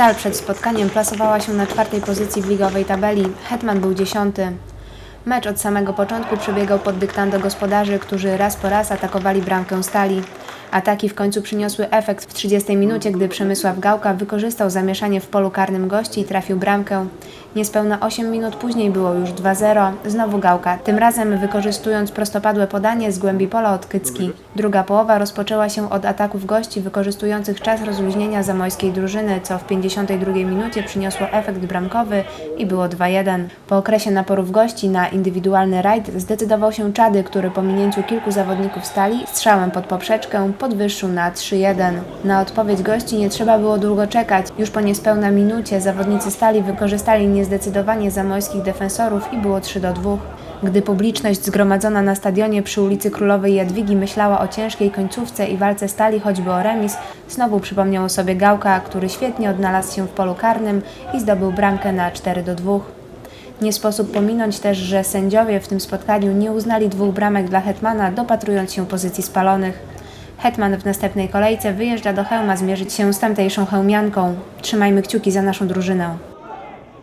Stal przed spotkaniem plasowała się na czwartej pozycji w ligowej tabeli. Hetman był dziesiąty. Mecz od samego początku przebiegał pod dyktando gospodarzy, którzy raz po raz atakowali bramkę Stali. Ataki w końcu przyniosły efekt w 30 minucie, gdy Przemysław Gałka wykorzystał zamieszanie w polu karnym gości i trafił bramkę. Niespełna 8 minut później było już 2-0. Znowu Gałka, tym razem wykorzystując prostopadłe podanie z głębi pola od Kycki. Druga połowa rozpoczęła się od ataków gości wykorzystujących czas rozluźnienia zamojskiej drużyny, co w 52 minucie przyniosło efekt bramkowy i było 2-1. Po okresie naporów gości na indywidualny rajd zdecydował się Czady, który po minięciu kilku zawodników stali strzałem pod poprzeczkę podwyższył na 3-1. Na odpowiedź gości nie trzeba było długo czekać. Już po niespełna minucie zawodnicy stali wykorzystali niezdecydowanie zamojskich defensorów i było 3 do 2. Gdy publiczność zgromadzona na stadionie przy ulicy Królowej Jadwigi myślała o ciężkiej końcówce i walce stali choćby o remis, znowu przypomniał sobie Gałka, który świetnie odnalazł się w polu karnym i zdobył bramkę na 4 do 2. Nie sposób pominąć też, że sędziowie w tym spotkaniu nie uznali dwóch bramek dla Hetmana, dopatrując się pozycji spalonych. Hetman w następnej kolejce wyjeżdża do Chełma zmierzyć się z tamtejszą chełmianką. Trzymajmy kciuki za naszą drużynę.